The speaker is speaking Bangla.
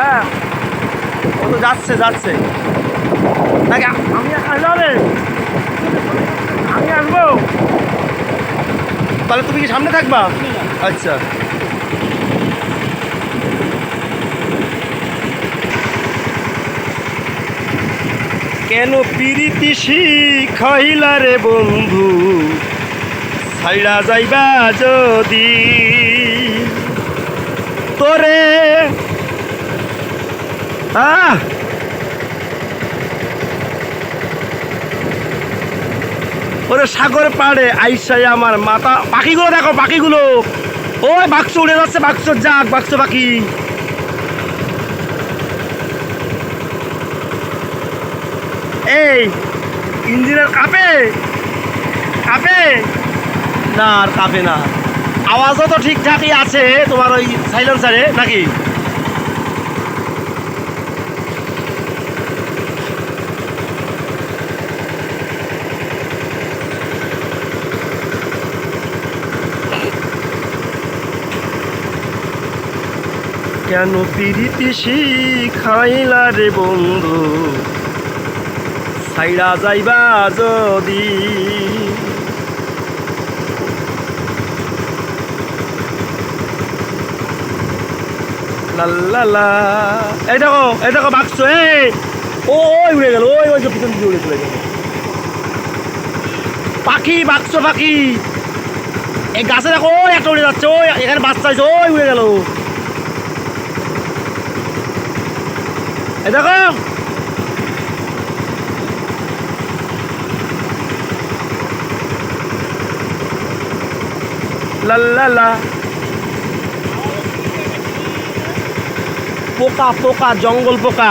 হ্যাঁ। ও তো যাচ্ছে যাচ্ছে। নাকি আমি আসলে আমি আসব? তাহলে তুমি কি সামনে থাকবা? আচ্ছা। কেন পিরিতি শিখাইলা রে বন্ধু? ছাইড়া যাইবা যদি? তোরে আহ ওরে সাগর পাড়ে আইসাই আমার মাথা। পাখিগুলো দেখো, পাখিগুলো। ওই বাক্স উড়ে যাচ্ছে, বাক্স যাক, বাক্স পাখি এই, ইঞ্জিনের কাঁপে? কাঁপে? না, আর কাঁপে না। আওয়াজও তো ঠিকঠাকই আছে তোমার ওই সাইলেন্সারে নাকি? কেন পিরিতি শিখাইলা রে বন্ধু? সাইরা যাইবা যদি। লাল্লালা এই দেখো এই দেখো বাক্স, এই। ওই উড়ে গেল, ওই ওই পিছন দিকে উড়ে চলে গেল। পাখি, বাক্স, পাখি। এই গাছে দেখো একটা উড়ে যাচ্ছে, ওই, এখানে বাচ্চা আছে ওই উড়ে গেল। এই দেখো। লাল্লালা পোকা পোকা জঙ্গল পোকা।